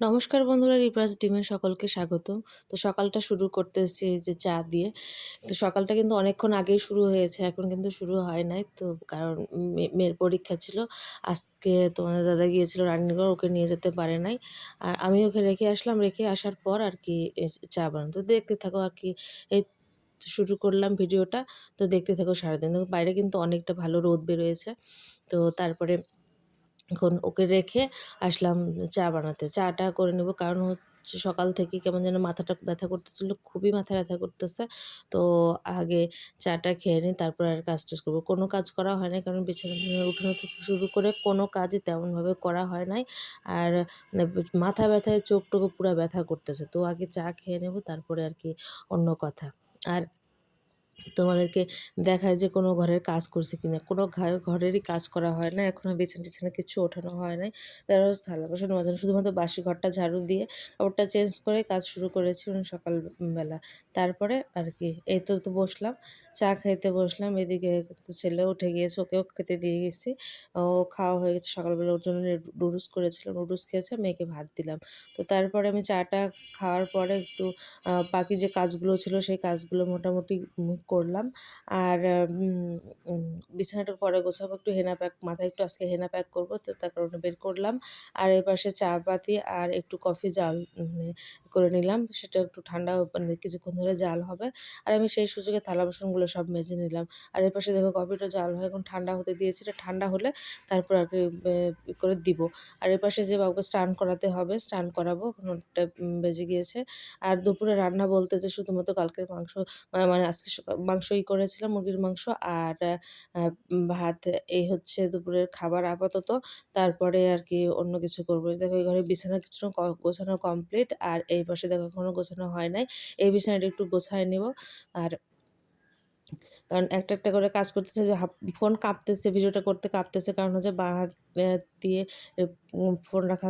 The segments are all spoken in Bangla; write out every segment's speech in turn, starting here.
নমস্কার বন্ধুরা রিপ্রাস ডিমে সকলকে স্বাগতম তো সকালটা শুরু করতেছি এই যে চা দিয়ে। তো সকালটা কিন্তু অনেকক্ষণ আগেই শুরু হয়েছে, এখন কিন্তু শুরু হয় নাই। তো কারণ মেয়ের পরীক্ষা ছিল, আজকে তোমাদের দাদা গিয়েছিল রান্নাঘর, ওকে নিয়ে যেতে পারে নাই। আর আমি ওকে রেখে আসলাম, রেখে আসার পর আর কি চা বানানো। তো দেখতে থাকো আর কি, এই শুরু করলাম ভিডিওটা। তো দেখতে থাকো সারাদিন। বাইরে কিন্তু অনেকটা ভালো রোদ বেরোয়েছে তো তারপরে এখন ওকে রেখে আসলাম চা বানাতে। চাটা করে নেব কারণ হচ্ছে সকাল থেকে কেমন যেন মাথাটা ব্যথা করতেছিল, খুবই মাথা ব্যথা করতেছে। তো আগে চাটা খেয়ে নিই, তারপর আর কাজ টাজ করব। কোনো কাজ করা হয় না কারণ বিছানা উঠানো থেকে শুরু করে কোনো কাজই তেমনভাবে করা হয় নাই। আর মানে মাথা ব্যথায় চোখ টোকে পুরো ব্যথা করতেছে। তো আগে চা খেয়ে নেব, তারপরে আর কি অন্য কথা। আর তোমাদেরকে দেখায় যে কোনো ঘরের কাজ করছে কিনা। কোনো ঘর, ঘরেরই কাজ করা হয় না এখনও বিছানা টিছানা কিছু ওঠানো হয় নাই। তারা থালা বাসন মাজানো শুধুমাত্র বাসি ঘরটা ঝাড়ু দিয়ে ওটা চেঞ্জ করে কাজ শুরু করেছি সকালবেলা। তারপরে আর কি, এই তো তো বসলাম, চা খাইতে বসলাম, এদিকে ছেলে উঠে গিয়েছে, ওকেও খেতে দিয়ে গেছি। ও খাওয়া হয়ে গেছে, সকালবেলা ওর জন্য নুডলস করেছিলাম নুডলস খেয়েছে, মেয়েকে ভাত দিলাম। তো তারপরে আমি চাটা খাওয়ার পরে একটু বাকি যে কাজগুলো ছিল, সেই কাজগুলো মোটামুটি করলাম। আর বিছানাটা পরে গোছাবো একটু হেনা প্যাক, মাথায় একটু আজকে হেনা প্যাক করব, তো তার কারণে বের করলাম। আর এ পাশে চা পাতি আর একটু কফি জাল করে নিলাম। সেটা একটু ঠান্ডা মানে কিছুক্ষণ ধরে জাল হবে। আর আমি সেই সুযোগে থালা বাসনগুলো সব মেজে নিলাম। আর এ পাশে দেখো কফিটা জাল হয়ে এখন ঠান্ডা হতে দিয়েছি। এটা ঠান্ডা হলে তারপর আর কি করে দিব। আর এ পাশে যে বাবুকে স্নান করাতে হবে, স্নান করাবো। এখন বেজে গিয়েছে। আর দুপুরে রান্না বলতে যে শুধুমাত্র কালকের মাংস মানে আজকে মাংসই করেছিলাম, মুরগির মাংস। আর ভাত, এই হচ্ছে দুপুরের খাবার আপাতত। তারপরে আর কি অন্য কিছু করব। দেখো এই ঘরে বিছানা কিছু গোছানো কমপ্লিট আর এই পাশে দেখো এখনও গোছানো হয় নাই। এই বিছানাটা একটু গোছায় নিব। আর কারণ একটা একটা করে কাজ করতেছে যে ফোন কাঁপতেছে, ভিডিওটা করতে কাঁপতেছে। কারণ হচ্ছে বাঁ হাত দিয়ে ফোন রাখা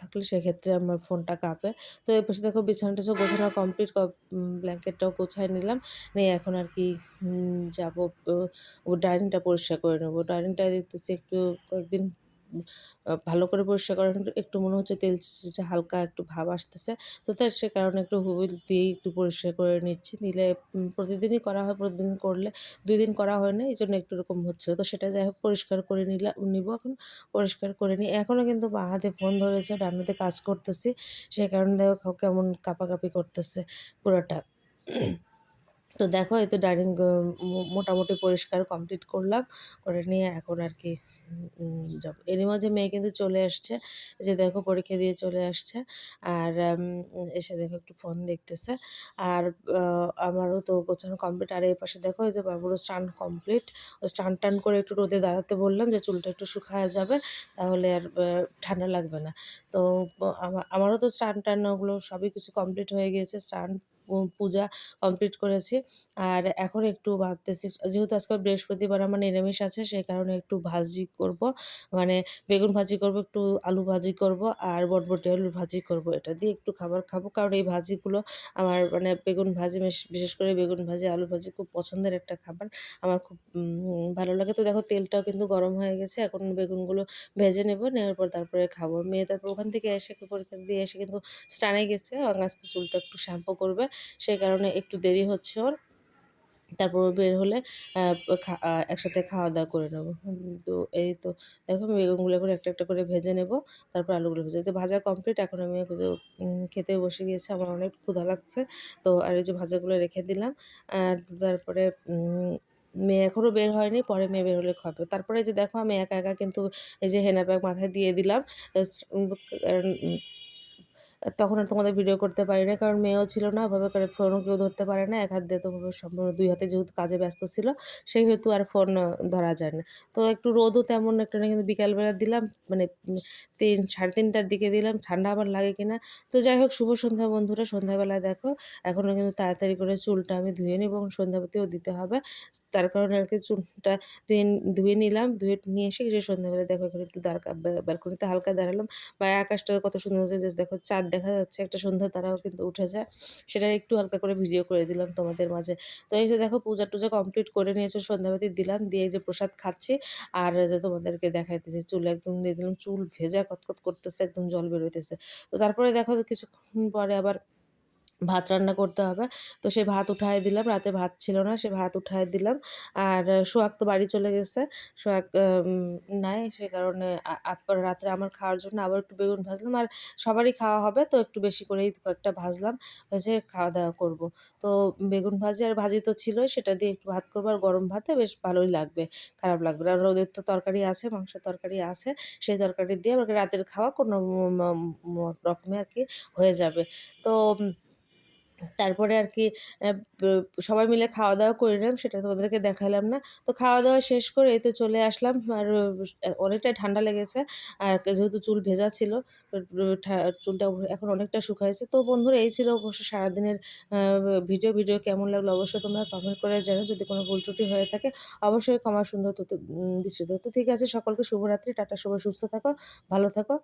থাকলে সেক্ষেত্রে আমার ফোনটা কাঁপে। তো এর পাশে দেখো বিছানাটা সব গোছানো কমপ্লিট ব্ল্যাঙ্কেটটাও গোছায় নিলাম। নিয়ে এখন আর কি যাব ডাইনিংটা পরিষ্কার করে নেব। ডাইনিংটা দেখতেছি একটু কয়েকদিন ভালো করে পরিষ্কার করার একটু মনে হচ্ছে তেল হালকা একটু ভাব আসতেছে। তো তার সে কারণে একটু হুইল দিয়েই একটু পরিষ্কার করে নিচ্ছি। নিলে প্রতিদিনই করা হয়, প্রতিদিন করলে দুই দিন করা হয় না এই জন্য একটু এরকম হচ্ছে তো সেটা যাই হোক, পরিষ্কার করে নিলাম নিব এখন, পরিষ্কার করে নিই এখনও কিন্তু বাঁ হাতে ফোন ধরেছে, ডান হাতে কাজ করতেছি। সে কারণে দেখো কেমন কাঁপাকাঁপি করতেছে পুরোটা। তো দেখো, এই তো ডাইনিং মোটামুটি পরিষ্কার কমপ্লিট করলাম। করে নিয়ে এখন আর কি যাব। এরই মাঝে মেয়ে কিন্তু চলে আসছে। যে দেখো, পরীক্ষা দিয়ে চলে আসছে। আর এসে দেখো একটু ফোন দেখতেছে। আর আমারও তো গোছানো কমপ্লিট আর এই পাশে দেখো, এই যে বাবুরও স্নান কমপ্লিট স্নান টান করে একটু রোদে দাঁড়াতে বললাম যে, চুলটা একটু শুকায় যাবে। তাহলে আর ঠান্ডা লাগবে না। তো আমারও তো স্নান টান ওগুলো সবই কিছু কমপ্লিট হয়ে গিয়েছে। স্নান পূজা কমপ্লিট করেছি। আর এখন একটু ভাবতেছি, যেহেতু আজকে বৃহস্পতিবার আমার নিরামিষ আছে সেই কারণে একটু ভাজি করব। মানে বেগুন ভাজি করব, একটু আলু ভাজি করব, আর বটবটি আলুর ভাজি করব। এটা দিয়ে একটু খাবার খাব, কারণ এই ভাজিগুলো আমার মানে বেগুন ভাজি বিশেষ করে বেগুন ভাজি, আলু ভাজি খুব পছন্দের একটা খাবার। আমার খুব ভালো লাগে। তো দেখো তেলটাও কিন্তু গরম হয়ে গেছে, এখন বেগুনগুলো ভেজে নেব, নেওয়ার পর তারপরে খাব। মেয়ে তারপর ওখান থেকে এসে পরীক্ষা দিয়ে এসে কিন্তু স্টানে গেছে, আজকে চুলটা একটু শ্যাম্পু করবে। সেই কারণে একটু দেরি হচ্ছে ওর। তারপর বের হলে একসাথে খাওয়া দাওয়া করে নেব। তো এই তো, দেখো আমি বেগুনগুলো এখন একটা একটা করে ভেজে নেব। তারপর আলুগুলো ভেজে তো ভাজা কমপ্লিট এখন আমি খেতে বসে গিয়েছি, আমার অনেক ক্ষুধা লাগছে। তো আর এই যে ভাজাগুলো রেখে দিলাম, আর তারপরে মেয়ে এখনও বের হয়নি, পরে মেয়ে বের হলে খাবে। তারপরে যে দেখো আমি একা একা কিন্তু এই যে হেনা ব্যাগ মাথায় দিয়ে দিলাম তখন আর তোমাদের ভিডিও করতে পারি না কারণ মেয়েও ছিল না, ওভাবে করে ফোনও কেউ ধরতে পারে না, এক হাত দিয়ে তো সম্পূর্ণ দুই হাতে যেহেতু কাজে ব্যস্ত ছিল সেই হেতু আর ফোন ধরা যায় না। তো একটু রোদও তেমন একটা না কিন্তু বিকালবেলা দিলাম মানে তিন, সাড়ে তিনটার দিকে দিলাম, ঠান্ডা আবার লাগে কিনা। তো যাই হোক, শুভ সন্ধ্যা বন্ধুরা, সন্ধ্যাবেলায় দেখো, এখনও কিন্তু তাড়াতাড়ি করে চুলটা আমি ধুয়ে নেব এবং সন্ধ্যাবতীও দিতে হবে। তার কারণে আর কি চুলটা ধুয়ে ধুয়ে নিলাম, ধুয়ে নিয়ে এসে সন্ধ্যাবেলা দেখো এখানে একটু দাঁড় ব্যালকনিতে হালকা দাঁড়ালাম, বা আকাশটা কত সুন্দর হচ্ছে দেখো চাঁদ দেখা যাচ্ছে একটা সন্ধ্যা তারাও কিন্তু উঠেছে। সেটা একটু হালকা করে ভিডিও করে দিলাম তোমাদের মাঝে। তো এই যে দেখো পূজা টুজা কমপ্লিট করে নিয়েছো, সন্ধ্যাবাতি দিলাম, দিয়ে যে প্রসাদ খাচ্ছি। আর যে তোমাদেরকে দেখাইতেছি, চুল একদম দিয়ে দিলাম, চুল ভেজা কতকত করতেছে, একদম জল বেরোইতেছে। তো তারপরে দেখো কিছুক্ষণ পরে আবার ভাত রান্না করতে হবে। তো সে ভাত উঠায় দিলাম, রাতে ভাত ছিল না, সে ভাত উঠায় দিলাম। আর সোহাগ তো বাড়ি চলে গেছে। সোহাগ নাই, সে কারণে রাত্রে আমার খাওয়ার জন্য আবার একটু বেগুন ভাজলাম। আর সবারই খাওয়া হবে, তো একটু বেশি করেই কয়েকটা ভাজলাম। ভেজে খাওয়া দাওয়া করব। তো বেগুন ভাজি আর ভাজি তো ছিলই, সেটা দিয়ে একটু ভাত করব। আর গরম ভাতে বেশ ভালোই লাগবে, খারাপ লাগবে আর ওদের তো তরকারি আছে, মাংসের তরকারি আছে, সেই তরকারি দিয়ে আমাকে রাতের খাওয়া কোনো রকমে আর কি হয়ে যাবে। তো তারপরে আর কি সবাই মিলে খাওয়া দাওয়া করে নিলাম, সেটা তোমাদেরকে দেখালাম না। তো খাওয়া দাওয়া শেষ করে এই তো চলে আসলাম, আর অনেকটাই ঠান্ডা লেগেছে, আর যেহেতু চুল ভেজা ছিল চুলটা এখন অনেকটা শুকাইছে। তো বন্ধুরা, এই ছিল অবশ্য সারাদিনের ভিডিও। ভিডিও কেমন লাগল অবশ্যই তোমরা কমেন্ট করে জানো যদি কোনো ভুল ত্রুটি হয়ে থাকে। অবশ্যই ক্ষমা সুন্দর তো দৃষ্টিতে তো ঠিক আছে, সকলকে শুভরাত্রি, টাটা শুভ সুস্থ থাকো, ভালো থাকো